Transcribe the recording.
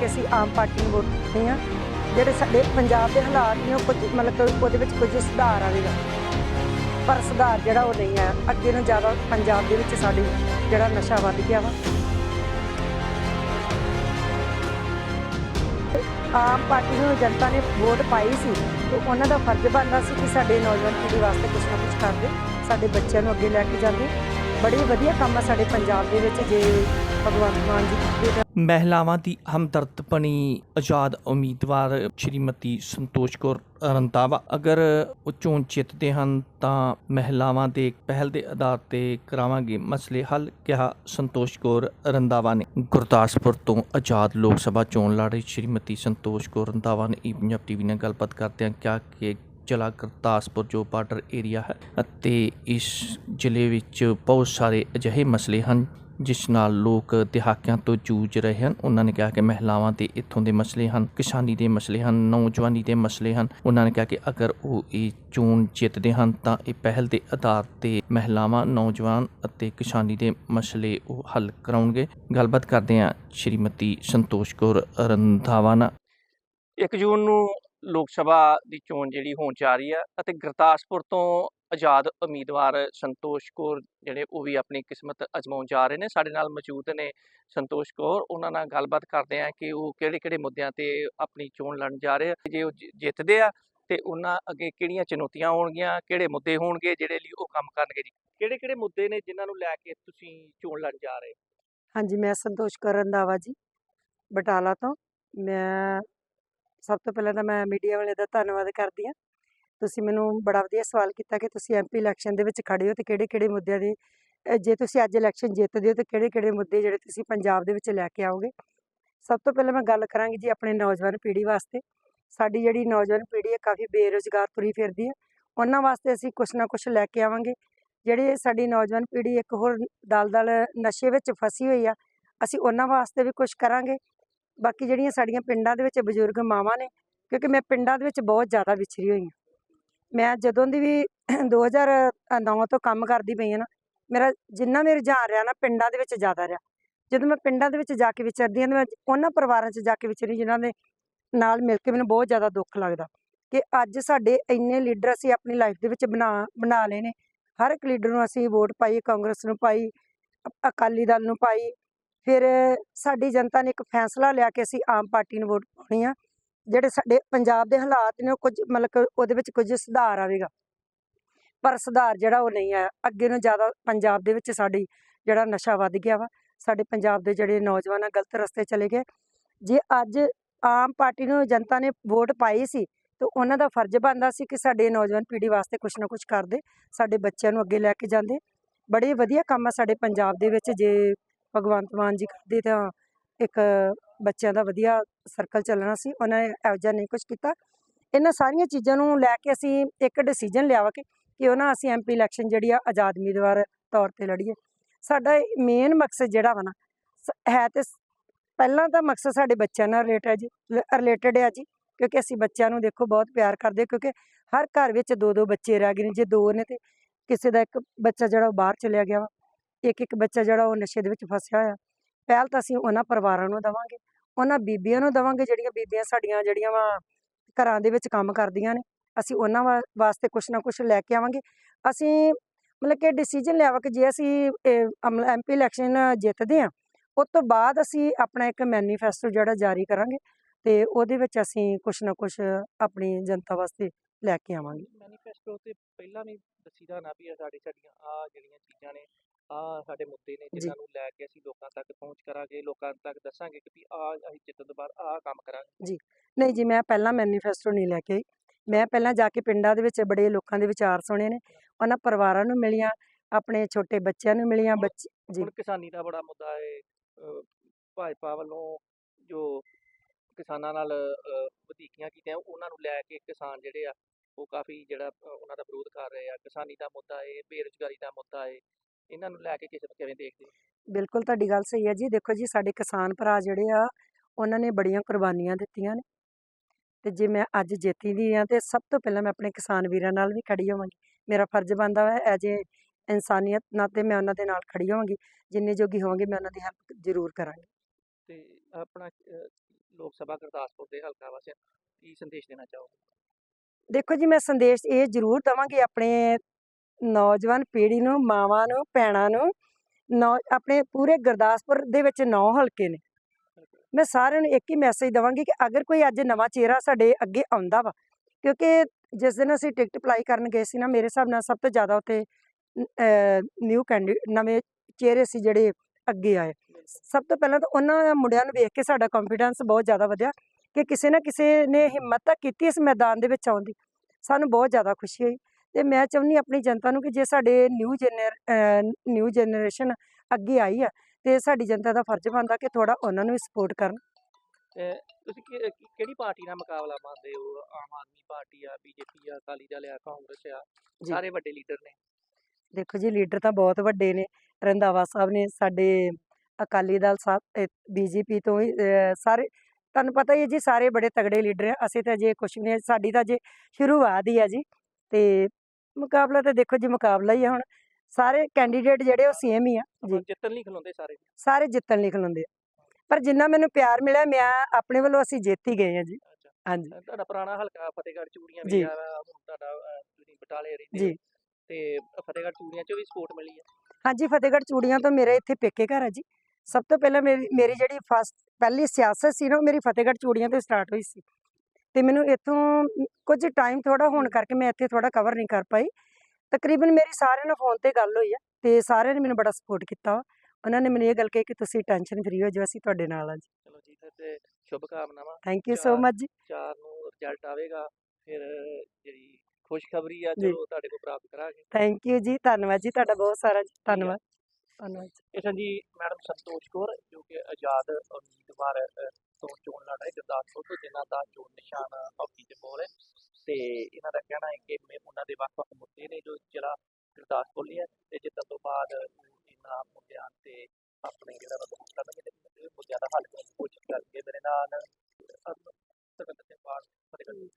ਕੇ ਅਸੀਂ ਆਮ ਪਾਰਟੀ ਨੂੰ ਵੋਟ ਪਾਉਂਦੇ ਆ। ਜਿਹੜੇ ਸਾਡੇ ਪੰਜਾਬ ਦੇ ਹਾਲਾਤ ਨੇ, ਉਹ ਕੁਝ ਮਤਲਬ ਉਹਦੇ ਵਿੱਚ ਕੁਝ ਸੁਧਾਰ ਆਵੇਗਾ। ਪਰ ਸੁਧਾਰ ਜਿਹੜਾ ਉਹ ਨਹੀਂ ਆ ਅੱਗੇ ਨੂੰ ਜ਼ਿਆਦਾ ਪੰਜਾਬ ਦੇ ਵਿੱਚ ਸਾਡੀ ਜਿਹੜਾ ਨਸ਼ਾ ਵੱਧ ਗਿਆ ਵਾ। ਆਮ ਪਾਰਟੀ ਨੂੰ ਜਨਤਾ ਨੇ ਵੋਟ ਪਾਈ ਸੀ, ਤੇ ਉਹਨਾਂ ਦਾ ਫਰਜ਼ ਬਣਦਾ ਸੀ ਕਿ ਸਾਡੇ ਨੌਜਵਾਨ ਪੀੜ੍ਹੀ ਵਾਸਤੇ ਕੁਝ ਨਾ ਕੁਝ ਕਰਦੇ, ਸਾਡੇ ਬੱਚਿਆਂ ਨੂੰ ਅੱਗੇ ਲੈ ਕੇ ਜਾਂਦੇ। ਬੜੇ ਵਧੀਆ ਕੰਮ ਆ ਸਾਡੇ ਪੰਜਾਬ ਦੇ ਵਿੱਚ ਜੇ ਭਗਵੰਤ ਮਾਨ ਜੀ ਕਰਦੇ ਤਾਂ ਮਹਿਲਾਵਾਂ ਦੀ ਹਮਦਰਦ ਬਣੀ ਆਜ਼ਾਦ ਉਮੀਦਵਾਰ ਸ਼੍ਰੀਮਤੀ ਸੰਤੋਸ਼ ਕੌਰ ਰੰਤਾਵਾ ਅਗਰ ਉਹ ਚੋਣ ਜਿੱਤਦੇ ਹਨ ਤਾਂ ਮਹਿਲਾਵਾਂ ਦੇ ਪਹਿਲ ਦੇ ਆਧਾਰ ਤੇ ਕਰਾਵਾਂਗੇ ਮਸਲੇ ਹੱਲ, ਕਿਹਾ ਸੰਤੋਸ਼ ਕੌਰ ਰੰਦਾਵਾ ਨੇ। ਗੁਰਦਾਸਪੁਰ ਤੋਂ ਆਜ਼ਾਦ ਲੋਕ ਸਭਾ ਚੋਣ ਲੜ ਰਹੀ ਸ਼੍ਰੀਮਤੀ ਸੰਤੋਸ਼ ਕੌਰ ਰੰਦਾਵਾ ਨੇ ਈ ਪੰਜਾਬ ਟੀਵੀ ਨਾਲ ਗੱਲਬਾਤ ਕਰਦਿਆਂ ਕਿਹਾ ਕਿ ਜ਼ਿਲ੍ਹਾ ਗੁਰਦਾਸਪੁਰ ਜੋ ਬਾਰਡਰ ਏਰੀਆ ਹੈ ਅਤੇ ਇਸ ਜ਼ਿਲ੍ਹੇ ਵਿੱਚ ਬਹੁਤ ਸਾਰੇ ਅਜਿਹੇ ਮਸਲੇ ਹਨ ਜਿਸ ਨਾਲ ਲੋਕ ਦਹਾਕਿਆਂ ਤੋਂ ਜੂਝ ਰਹੇ ਹਨ, ਉਹਨਾਂ ਨੇ ਕਿਹਾ ਕਿ ਮਹਿਲਾਵਾਂ ਦੇ ਇੱਥੋਂ ਦੇ ਮਸਲੇ ਹਨ, ਕਿਸਾਨੀ ਦੇ ਮਸਲੇ ਹਨ, ਨੌਜਵਾਨੀ ਦੇ ਮਸਲੇ ਹਨ। ਉਹਨਾਂ ਨੇ ਕਿਹਾ ਕਿ ਅਗਰ ਉਹ ਇਹ ਚੋਣ ਜਿੱਤਦੇ ਹਨ, ਤਾਂ ਇਹ ਪਹਿਲ ਦੇ ਆਧਾਰ ਤੇ ਮਹਿਲਾਵਾਂ, ਨੌਜਵਾਨ ਅਤੇ ਕਿਸਾਨੀ ਦੇ ਮਸਲੇ ਉਹ ਹੱਲ ਕਰਾਉਣਗੇ। ਗੱਲਬਾਤ ਕਰਦੇ ਹਾਂ ਸ਼੍ਰੀਮਤੀ ਸੰਤੋਸ਼ ਕੌਰ ਰੰਧਾਵਾ ਨਾਲ 1 ਜੂਨ ਨੂੰ ਲੋਕ ਸਭਾ ਦੀ ਚੋਣ ਜਿਹੜੀ ਹੋਣ ਜਾ ਰਹੀ ਹੈ ਅਤੇ ਗੁਰਦਾਸਪੁਰ ਤੋਂ ਆਜ਼ਾਦ ਉਮੀਦਵਾਰ ਸੰਤੋਸ਼ ਕੌਰ ਜਿਹੜੇ ਉਹ ਵੀ ਆਪਣੀ ਕਿਸਮਤ ਅਜਮਾਉਣ ਜਾ ਰਹੇ ਨੇ, ਸਾਡੇ ਨਾਲ ਮੌਜੂਦ ਨੇ ਸੰਤੋਸ਼ ਕੌਰ, ਉਹਨਾਂ ਨਾਲ ਗੱਲਬਾਤ ਕਰਦੇ ਆ ਕਿ ਉਹ ਕਿਹੜੇ ਕਿਹੜੇ ਮੁੱਦਿਆਂ ਤੇ ਆਪਣੀ ਚੋਣ ਲੜਨ ਜਾ ਰਹੇ ਆ ਜੇ ਉਹ ਜਿੱਤਦੇ ਆ ਤੇ ਉਹਨਾਂ ਅੱਗੇ ਕਿਹੜੀਆਂ ਚੁਣੌਤੀਆਂ ਹੋਣਗੀਆਂ, ਕਿਹੜੇ ਮੁੱਦੇ ਹੋਣਗੇ ਜਿਹੜੇ ਲਈ ਉਹ ਕੰਮ ਕਰਨਗੇ ਜੀ? ਕਿਹੜੇ ਕਿਹੜੇ ਮੁੱਦੇ ਨੇ ਜਿਨ੍ਹਾਂ ਨੂੰ ਲੈ ਕੇ ਤੁਸੀਂ ਚੋਣ ਲੜਨ ਜਾ ਰਹੇ? ਹੋ ਹਾਂਜੀ, ਮੈਂ ਸੰਤੋਸ਼ ਕੌਰ ਰੰਧਾਵਾ ਜੀ, ਬਟਾਲਾ ਤੋਂ। ਮੈਂ ਸਭ ਤੋਂ ਪਹਿਲਾਂ ਤਾਂ ਮੈਂ ਮੀਡੀਆ ਵਾਲੇ ਦਾ ਧੰਨਵਾਦ ਕਰਦੀ ਹਾਂ। ਤੁਸੀਂ ਮੈਨੂੰ ਬੜਾ ਵਧੀਆ ਸਵਾਲ ਕੀਤਾ ਕਿ ਤੁਸੀਂ ਐਮਪੀ ਇਲੈਕਸ਼ਨ ਦੇ ਵਿੱਚ ਖੜੇ ਹੋ ਤੇ ਕਿਹੜੇ-ਕਿਹੜੇ ਮੁੱਦਿਆਂ ਦੀ ਜੇ ਤੁਸੀਂ ਅੱਜ ਇਲੈਕਸ਼ਨ ਜਿੱਤਦੇ ਹੋ ਤੇ ਕਿਹੜੇ-ਕਿਹੜੇ ਮੁੱਦੇ ਜਿਹੜੇ ਤੁਸੀਂ ਪੰਜਾਬ ਦੇ ਵਿੱਚ ਲੈ ਕੇ ਆਓਗੇ? ਸਭ ਤੋਂ ਪਹਿਲਾਂ ਮੈਂ ਗੱਲ ਕਰਾਂਗੀ ਜੀ ਆਪਣੇ ਨੌਜਵਾਨ ਪੀੜ੍ਹੀ ਵਾਸਤੇ। ਸਾਡੀ ਜਿਹੜੀ ਨੌਜਵਾਨ ਪੀੜ੍ਹੀ ਹੈ ਕਾਫੀ ਬੇਰੁਜ਼ਗਾਰ, ਤੁਰੀ ਫਿਰਦੀ ਹੈ। ਉਹਨਾਂ ਵਾਸਤੇ ਅਸੀਂ ਕੁਛ ਨਾ ਕੁਛ ਲੈ ਕੇ ਆਵਾਂਗੇ। ਜਿਹੜੀ ਸਾਡੀ ਨੌਜਵਾਨ ਪੀੜ੍ਹੀ ਇੱਕ ਹੋਰ ਦਲਦਲ ਨਸ਼ੇ ਵਿੱਚ ਫਸੀ ਹੋਈ ਆ, ਅਸੀਂ ਉਹਨਾਂ ਵਾਸਤੇ ਵੀ ਕੁਝ ਕਰਾਂਗੇ। ਬਾਕੀ ਜਿਹੜੀਆਂ ਸਾਡੀਆਂ ਪਿੰਡਾਂ ਦੇ ਵਿੱਚ ਬਜ਼ੁਰਗ ਮਾਵਾਂ ਨੇ, ਕਿਉਂਕਿ ਮੈਂ ਪਿੰਡਾਂ ਦੇ ਵਿੱਚ ਬਹੁਤ ਜ਼ਿਆਦਾ ਵਿਛਰੀ ਹੋਈ ਹਾਂ। ਮੈਂ ਜਦੋਂ ਦੀ ਵੀ 2009 ਤੋਂ ਕੰਮ ਕਰਦੀ ਪਈ ਹਾਂ ਨਾ, ਮੇਰਾ ਜਿੰਨਾ ਵੀ ਰੁਝਾਨ ਰਿਹਾ ਨਾ ਪਿੰਡਾਂ ਦੇ ਵਿੱਚ ਜ਼ਿਆਦਾ ਰਿਹਾ। ਜਦੋਂ ਮੈਂ ਪਿੰਡਾਂ ਦੇ ਵਿੱਚ ਜਾ ਕੇ ਵਿਚਰਦੀ ਹਾਂ, ਤੇ ਮੈਂ ਉਹਨਾਂ ਪਰਿਵਾਰਾਂ 'ਚ ਜਾ ਕੇ ਵਿਚਰੀ ਜਿਨ੍ਹਾਂ ਦੇ ਨਾਲ ਮਿਲ ਕੇ ਮੈਨੂੰ ਬਹੁਤ ਜ਼ਿਆਦਾ ਦੁੱਖ ਲੱਗਦਾ ਕਿ ਅੱਜ ਸਾਡੇ ਇੰਨੇ ਲੀਡਰ ਅਸੀਂ ਆਪਣੀ ਲਾਈਫ ਦੇ ਵਿੱਚ ਬਣਾ ਬਣਾ ਲਏ ਨੇ। ਹਰ ਇੱਕ ਲੀਡਰ ਨੂੰ ਅਸੀਂ ਵੋਟ ਪਾਈ, ਕਾਂਗਰਸ ਨੂੰ ਪਾਈ ਅਕਾਲੀ ਦਲ ਨੂੰ ਪਾਈ। ਫਿਰ ਸਾਡੀ ਜਨਤਾ ਨੇ ਇੱਕ ਫੈਸਲਾ ਲਿਆ ਕਿ ਅਸੀਂ ਆਮ ਪਾਰਟੀ ਨੂੰ ਵੋਟ ਪਾਉਣੀ ਆ। ਜਿਹੜੇ ਸਾਡੇ ਪੰਜਾਬ ਦੇ ਹਾਲਾਤ ਨੇ ਉਹ ਕੁਝ ਮਤਲਬ ਕਿ ਉਹਦੇ ਵਿੱਚ ਕੁਝ ਸੁਧਾਰ ਆਵੇਗਾ। ਪਰ ਸੁਧਾਰ ਜਿਹੜਾ ਉਹ ਨਹੀਂ ਆਇਆ। ਅੱਗੇ ਨੂੰ ਜ਼ਿਆਦਾ ਪੰਜਾਬ ਦੇ ਵਿੱਚ ਸਾਡੀ ਜਿਹੜਾ ਨਸ਼ਾ ਵੱਧ ਗਿਆ ਵਾ, ਸਾਡੇ ਪੰਜਾਬ ਦੇ ਜਿਹੜੇ ਨੌਜਵਾਨ ਆ ਗਲਤ ਰਸਤੇ ਚਲੇ ਗਏ। ਜੇ ਅੱਜ ਆਮ ਪਾਰਟੀ ਨੂੰ ਜਨਤਾ ਨੇ ਵੋਟ ਪਾਈ ਸੀ, ਤਾਂ ਉਹਨਾਂ ਦਾ ਫਰਜ਼ ਬਣਦਾ ਸੀ ਕਿ ਸਾਡੇ ਨੌਜਵਾਨ ਪੀੜ੍ਹੀ ਵਾਸਤੇ ਕੁਝ ਨਾ ਕੁਝ ਕਰਦੇ, ਸਾਡੇ ਬੱਚਿਆਂ ਨੂੰ ਅੱਗੇ ਲੈ ਕੇ ਜਾਂਦੇ। ਬੜੇ ਵਧੀਆ ਕੰਮ ਆ ਸਾਡੇ ਪੰਜਾਬ ਦੇ ਵਿੱਚ, ਜੇ ਭਗਵੰਤ ਮਾਨ ਜੀ ਕਰਦੇ ਤਾਂ ਇੱਕ ਬੱਚਿਆਂ ਦਾ ਵਧੀਆ ਸਰਕਲ ਚੱਲਣਾ ਸੀ, ਉਹਨਾਂ ਨੇ ਇਹੋ ਜਿਹਾ ਨਹੀਂ ਕੁਝ ਕੀਤਾ। ਇਹਨਾਂ ਸਾਰੀਆਂ ਚੀਜ਼ਾਂ ਨੂੰ ਲੈ ਕੇ ਅਸੀਂ ਇੱਕ ਡਿਸੀਜਨ ਲਿਆ ਵਾ ਕਿ ਕਿਉਂ ਨਾ ਅਸੀਂ ਐਮਪੀ ਇਲੈਕਸ਼ਨ ਜਿਹੜੀ ਆ ਆਜ਼ਾਦ ਉਮੀਦਵਾਰ ਤੌਰ ਤੇ ਲੜੀਏ। ਸਾਡਾ ਮੇਨ ਮਕਸਦ ਜਿਹੜਾ ਵਾ ਨਾ, ਸ- ਹੈ ਤੇ ਪਹਿਲਾਂ ਤਾਂ ਮਕਸਦ ਸਾਡੇ ਬੱਚਿਆਂ ਨਾਲ ਰਿਲੇਟਡ ਜੀ ਰਿਲੇਟਡ ਹੈ ਜੀ, ਕਿਉਂਕਿ ਅਸੀਂ ਬੱਚਿਆਂ ਨੂੰ ਦੇਖੋ ਬਹੁਤ ਪਿਆਰ ਕਰਦੇ ਕਿਉਂਕਿ ਹਰ ਘਰ ਵਿੱਚ ਦੋ ਦੋ ਬੱਚੇ ਰਹਿ ਗਏ ਨੇ, ਜੇ ਦੋ ਨੇ ਤੇ ਕਿਸੇ ਦਾ ਇੱਕ ਬੱਚਾ ਜਿਹੜਾ ਉਹ ਬਾਹਰ ਚਲਿਆ ਗਿਆ ਵਾ ਇੱਕ ਇੱਕ ਬੱਚਾ ਜਿਹੜਾ ਉਹ ਨਸ਼ੇ ਦੇ ਵਿੱਚ ਫਸਿਆ ਹੋਇਆ। ਪਹਿਲ ਤਾਂ ਅਸੀਂ ਉਹਨਾਂ ਪਰਿਵਾਰਾਂ ਨੂੰ ਦੇਵਾਂਗੇ, ਉਹਨਾਂ ਬੀਬੀਆਂ ਨੂੰ ਦੇਵਾਂਗੇ ਜਿਹੜੀਆਂ ਬੀਬੀਆਂ ਸਾਡੀਆਂ ਜਿਹੜੀਆਂ ਵਾ ਘਰਾਂ ਦੇ ਵਿੱਚ ਕੰਮ ਕਰਦੀਆਂ ਨੇ, ਅਸੀਂ ਉਹਨਾਂ ਵਾਸਤੇ ਕੁਛ ਨਾ ਕੁਛ ਲੈ ਕੇ ਆਵਾਂਗੇ। ਅਸੀਂ ਮਤਲਬ ਕਿ ਡਿਸੀਜਨ ਲਿਆਵਾ ਕਿ ਜੇ ਅਸੀਂ ਐਮਪੀ ਇਲੈਕਸ਼ਨ ਜਿੱਤਦੇ ਆ ਉਸ ਤੋਂ ਬਾਅਦ ਅਸੀਂ ਆਪਣਾ ਇੱਕ ਮੈਨੀਫੈਸਟੋ ਜਿਹੜਾ ਜਾਰੀ ਕਰਾਂਗੇ ਤੇ ਉਹਦੇ ਵਿੱਚ ਅਸੀਂ ਕੁਛ ਨਾ ਕੁਛ ਆਪਣੀ ਜਨਤਾ ਵਾਸਤੇ ਲੈ ਕੇ ਆਵਾਂਗੇ। ਮੈਨੀਫੈਸਟੋ ਤੇ ਪਹਿਲਾਂ ਨਹੀਂ ਦੱਸੀਦਾ ਨਾ ਵੀ ਸਾਡੀ ਸਾਡੀਆਂ ਆ ਜਿਹੜੀਆਂ ਚੀਜ਼ਾਂ ਨੇ ਆ ਸਾਡੇ ਮੁੱਦੇ ਨੇ ਜੀ। ਜਿਨ੍ਹਾਂ ਨੂੰ ਲੈ ਕੇ ਅਸੀਂ ਲੋਕਾਂ ਤੱਕ ਪਹੁੰਚ ਕਰਾਂਗੇ ਲੋਕਾਂ ਤੱਕ ਦੱਸਾਂਗੇ ਕਿ ਵੀ ਆ ਅਸੀਂ ਜਿੱਤਣ ਤੋਂ ਬਾਅਦ ਆ ਕੰਮ ਕਰਾਂਗੇ। ਨਹੀਂ ਜੀ ਮੈਂ ਪਹਿਲਾਂ ਮੈਨੀਫੈਸਟੋ ਨਹੀਂ ਲੈ ਕੇ ਆਈ। ਮੈਂ ਪਹਿਲਾਂ ਜਾ ਕੇ ਪਿੰਡਾਂ ਦੇ ਵਿੱਚ ਬੜੇ ਲੋਕਾਂ ਦੇ ਵਿਚਾਰ ਸੁਣੇ ਨੇ। ਉਹਨਾਂ ਪਰਿਵਾਰਾਂ ਨੂੰ ਮਿਲੀਆਂ ਆਪਣੇ ਛੋਟੇ ਬੱਚਿਆਂ ਨੂੰ ਮਿਲੀਆਂ ਬੱਚੇ ਜੀ। ਹੁਣ ਕਿਸਾਨੀ ਦਾ ਬੜਾ ਮੁੱਦਾ ਹੈ ਭਾਜਪਾ ਵੱਲੋਂ ਜੋ ਕਿਸਾਨਾਂ ਨਾਲ ਵਧੀਕੀਆਂ ਕੀਤੀਆਂ ਉਹਨਾਂ ਨੂੰ ਲੈ ਕੇ ਕਿਸਾਨ ਜਿਹੜੇ ਆ ਉਹ ਕਾਫੀ ਜਿਹੜਾ ਉਹਨਾਂ ਦਾ ਵਿਰੋਧ ਕਰ ਰਹੇ ਆ। ਕਿਸਾਨੀ ਦਾ ਮੁੱਦਾ ਹੈ ਬੇਰੁਜ਼ਗਾਰੀ ਦਾ ਮੁੱਦਾ ਹੈ ਇਹਨਾਂ ਨੂੰ ਲੈ ਕੇ ਕਿਸ ਕਿਵੇਂ ਦੇਖਦੇ। ਹੋ? ਬਿਲਕੁਲ ਤੁਹਾਡੀ ਗੱਲ ਸਹੀ ਹੈ ਜੀ। ਦੇਖੋ ਜੀ ਸਾਡੇ ਕਿਸਾਨ ਭਰਾ ਜਿਹੜੇ ਆ ਉਹਨਾਂ ਨੇ ਬੜੀਆਂ ਕੁਰਬਾਨੀਆਂ ਦਿੱਤੀਆਂ ਨੇ। ਤੇ ਜੇ ਮੈਂ ਅੱਜ ਜਿੱਤੀ ਦੀ ਆ ਤੇ ਸਭ ਤੋਂ ਪਹਿਲਾਂ ਮੈਂ ਆਪਣੇ ਕਿਸਾਨ ਵੀਰਾਂ ਨਾਲ ਵੀ ਖੜੀ ਹੋਵਾਂਗੀ। ਮੇਰਾ ਫਰਜ਼ ਬਣਦਾ ਹੈ ਐਜ ਏ ਇਨਸਾਨੀਅਤ ਨਾਤੇ ਮੈਂ ਉਹਨਾਂ ਦੇ ਨਾਲ ਖੜੀ ਹੋਵਾਂਗੀ। ਜਿੰਨੇ ਜੋਗੀ ਹੋਵਾਂਗੀ ਮੈਂ ਉਹਨਾਂ ਦੀ ਹੈਲਪ ਜ਼ਰੂਰ ਕਰਾਂਗੀ। ਤੇ ਆਪਣਾ ਅਹ, ਲੋਕ ਸਭਾ ਗੁਰਦਾਸਪੁਰ ਦੇ ਹਲਕਾ ਵਾਸੀਆਂ ਨੂੰ ਕੀ ਸੰਦੇਸ਼ ਦੇਣਾ ਚਾਹੋਗੇ? ਦੇਖੋ ਜੀ ਮੈਂ ਸੰਦੇਸ਼ ਇਹ ਜ਼ਰੂਰ ਦਵਾਂਗੀ ਆਪਣੇ ਨੌਜਵਾਨ ਪੀੜ੍ਹੀ ਨੂੰ, ਮਾਵਾਂ ਨੂੰ, ਭੈਣਾਂ ਨੂੰ, ਨੌ, ਆਪਣੇ ਪੂਰੇ ਗੁਰਦਾਸਪੁਰ ਦੇ ਵਿੱਚ ਨੌ ਹਲਕੇ ਨੇ। ਮੈਂ ਸਾਰਿਆਂ ਨੂੰ ਇੱਕ ਹੀ ਮੈਸੇਜ ਦਵਾਂਗੀ ਕਿ ਅਗਰ ਕੋਈ ਅੱਜ ਨਵਾਂ ਚਿਹਰਾ ਸਾਡੇ ਅੱਗੇ ਆਉਂਦਾ ਵਾ, ਕਿਉਂਕਿ ਜਿਸ ਦਿਨ ਅਸੀਂ ਟਿਕਟ ਅਪਲਾਈ ਕਰਨ ਗਏ ਸੀ ਨਾ, ਮੇਰੇ ਹਿਸਾਬ ਨਾਲ ਸਭ ਤੋਂ ਜ਼ਿਆਦਾ ਉੱਤੇ ਨਿਊ ਕੈਂਡੀਡੇਟ ਨਵੇਂ ਚਿਹਰੇ ਸੀ ਜਿਹੜੇ ਅੱਗੇ ਆਏ। ਸਭ ਤੋਂ ਪਹਿਲਾਂ ਤਾਂ ਉਹਨਾਂ ਮੁੰਡਿਆਂ ਨੂੰ ਵੇਖ ਕੇ ਸਾਡਾ ਕੰਫੀਡੈਂਸ ਬਹੁਤ ਜ਼ਿਆਦਾ ਵਧਿਆ ਕਿ ਕਿਸੇ ਨਾ ਕਿਸੇ ਨੇ ਹਿੰਮਤ ਤਾਂ ਕੀਤੀ ਇਸ ਮੈਦਾਨ ਦੇ ਵਿੱਚ ਆਉਣ ਦੀ। ਸਾਨੂੰ ਬਹੁਤ ਜ਼ਿਆਦਾ ਖੁਸ਼ੀ ਹੋਈ। ਤੇ ਮੈਂ ਚਾਹੁੰਦੀ ਆਪਣੀ ਜਨਤਾ ਨੂੰ ਕਿ ਜੇ ਸਾਡੇ ਨਿਊ ਜਨਰ ਨਿਊ ਜਨਰੇਸ਼ਨ ਅੱਗੇ ਆਈ ਆ ਤੇ ਸਾਡੀ ਜਨਤਾ ਦਾ ਫਰਜ਼ ਬਣਦਾ ਕਿ ਥੋੜਾ ਉਹਨਾਂ ਨੂੰ ਵੀ ਸਪੋਰਟ ਕਰਨ। ਤੁਸੀਂ ਕਿਹੜੀ ਪਾਰਟੀ ਨਾਲ ਮੁਕਾਬਲਾ ਮੰਨਦੇ ਹੋ? ਆਮ ਆਦਮੀ ਪਾਰਟੀ ਆ ਬੀਜੇਪੀ ਆ ਅਕਾਲੀ ਦਲ ਆ ਕਾਂਗਰਸ ਆ। ਸਾਰੇ ਵੱਡੇ ਲੀਡਰ ਨੇ? ਦੇਖੋ ਜੀ ਲੀਡਰ ਤਾਂ ਬਹੁਤ ਵੱਡੇ ਨੇ। ਰੰਧਾਵਾ ਸਾਹਿਬ ਨੇ ਸਾਡੇ ਅਕਾਲੀ ਦਲ ਸਾਹਿਬ ਬੀਜੇਪੀ ਤੋਂ ਹੀ ਸਾਰੇ ਤੁਹਾਨੂੰ ਪਤਾ ਹੀ ਹੈ ਜੀ ਸਾਰੇ ਬੜੇ ਤਗੜੇ ਲੀਡਰ ਆ। ਅਸੀਂ ਤਾਂ ਜੇ ਕੁਛ ਨਹੀਂ ਸਾਡੀ ਤਾਂ ਜੇ ਸ਼ੁਰੂਆਤ ਹੀ ਆ ਜੀ। ਤੇ ਮੁਕਾਬਲਾ ਤਾਂ ਦੇਖੋ ਜੀ ਮੁਕਾਬਲਾ ਹੀ ਆ ਹੁਣ। ਸਾਰੇ ਕੈਂਡੀਡੇਟ ਜਿਹੜੇ ਉਹ ਸੇਮ ਹੀ ਆ। ਜੀ। ਜਿੱਤਣ ਲਈ ਖਲੋਂਦੇ ਸਾਰੇ ਸਾਰੇ ਜਿੱਤਣ ਲਈ ਖਲੋਂਦੇ। ਪਰ ਜਿੰਨਾ ਮੈਨੂੰ ਪਿਆਰ ਮਿਲਿਆ ਮੈਂ ਆਪਣੇ ਵੱਲੋਂ ਅਸੀਂ ਜਿੱਤ ਹੀ ਗਏ ਆ ਜੀ। ਹਾਂਜੀ। ਤੁਹਾਡਾ ਪੁਰਾਣਾ ਹਲਕਾ ਫਤਿਹਗੜ੍ਹ ਚੂੜੀਆਂ। ਵੀ ਆ ਹੁਣ ਤੁਹਾਡਾ ਤੁਸੀਂ ਬਟਾਲੇ ਰਹਿੰਦੇ ਜੀ। ਤੇ ਫਤਿਹਗੜ੍ਹ ਚੂੜੀਆਂ 'ਚ ਵੀ ਸਪੋਰਟ ਮਿਲੀ ਹੈ। ਹਾਂਜੀ ਫਤਿਹਗੜ੍ਹ ਚੂੜੀਆਂ ਤੋਂ ਮੇਰੇ ਇੱਥੇ ਪੇਕੇ ਘਰ ਆ ਜੀ। ਸਭ ਤੋਂ ਪਹਿਲਾਂ ਮੇਰੀ ਮੇਰੀ ਜਿਹੜੀ ਫਸਟ ਪਹਿਲੀ ਸਿਆਸਤ ਸੀ ਨਾ ਉਹ ਮੇਰੀ ਫਤਿਹਗੜ੍ਹ ਚੂੜੀਆਂ ਤੋਂ ਸਟਾਰਟ ਹੋਈ ਸੀ। ਤੇ ਮੈਨੂੰ ਇੱਥੋਂ ਕੁਝ ਟਾਈਮ ਥੋੜਾ ਹੋਣ ਕਰਕੇ ਮੈਂ ਇੱਥੇ ਥੋੜਾ ਕਵਰ ਨਹੀਂ ਕਰ ਪਾਈ। ਤਕਰੀਬਨ ਮੇਰੀ ਸਾਰਿਆਂ ਨਾਲ ਫੋਨ ਤੇ ਗੱਲ ਹੋਈ ਆ ਤੇ ਸਾਰਿਆਂ ਨੇ ਮੈਨੂੰ ਬੜਾ ਸਪੋਰਟ ਕੀਤਾ। ਉਹਨਾਂ ਨੇ ਮੈਨੂੰ ਇਹ ਗੱਲ ਕਹੀ ਕਿ ਤੁਸੀਂ ਟੈਨਸ਼ਨ ਫਰੀ ਹੋ ਜਾਓ ਅਸੀਂ ਤੁਹਾਡੇ ਨਾਲ ਆ ਜੀ। ਚਲੋ ਜੀ ਤੇ ਸ਼ੁਭ ਕਾਮਨਾਵਾਂ ਥੈਂਕ ਯੂ ਸੋ ਮਚ ਜੀ। ਚਾਰ ਨੂੰ ਰਿਜ਼ਲਟ ਆਵੇਗਾ ਫਿਰ ਜਿਹੜੀ ਖੁਸ਼ਖਬਰੀ ਆ ਜੀ। ਚਲੋ ਤੁਹਾਡੇ ਕੋਲ ਪ੍ਰਾਪਤ ਕਰਾਂਗੇ। ਥੈਂਕ ਯੂ ਜੀ ਧੰਨਵਾਦ ਜੀ ਤੁਹਾਡਾ ਬਹੁਤ ਸਾਰਾ ਜੀ ਧੰਨਵਾਦ। ਧੰਨਵਾਦ ਜੀ। ਇਹ ਸਨ ਜੀ ਮੈਡਮ ਸੰਤੋਸ਼ ਕੌਰ ਜੋ ਕਿ ਆਜ਼ਾਦ ਉਮੀਦਵਾਰ ਤੋਂ ਚੋਣ ਲੜ ਰਹੇ ਗੁਰਦਾਸਪੁਰ ਤੋਂ ਜਿਨ੍ਹਾਂ ਦਾ ਚੋਣ ਨਿਸ਼ਾਨ ਹਾਕੀ ਦੇ ਬੋਲ ਹੈ। ਤੇ ਇਹਨਾਂ ਦਾ ਕਹਿਣਾ ਹੈ ਕਿ ਮੈਂ ਉਹਨਾਂ ਦੇ ਵੱਖ-ਵੱਖ ਮੁੱਦੇ ਨੇ ਜੋ ਜਿਹੜਾ ਗੁਰਦਾਸਪੁਰ ਲਈ ਹੈ ਤੇ ਜਿੱਤਣ ਤੋਂ ਬਾਅਦ ਉਹ ਇਹਨਾਂ ਮੁੱਦਿਆਂ ਤੇ ਆਪਣੇ ਜਿਹੜਾ ਵਾ ਕਰਨਗੇ ਤੇ ਮੁੱਦਿਆਂ ਦਾ ਹੱਲ ਕਰਨ ਦੀ ਕੋਸ਼ਿਸ਼ ਕਰਨਗੇ। ਮੇਰੇ ਨਾਲ ਅਰੁਣ ਸਿੰਘ ਬਾੜ ਫਤਿਹਗੜ੍ਹ।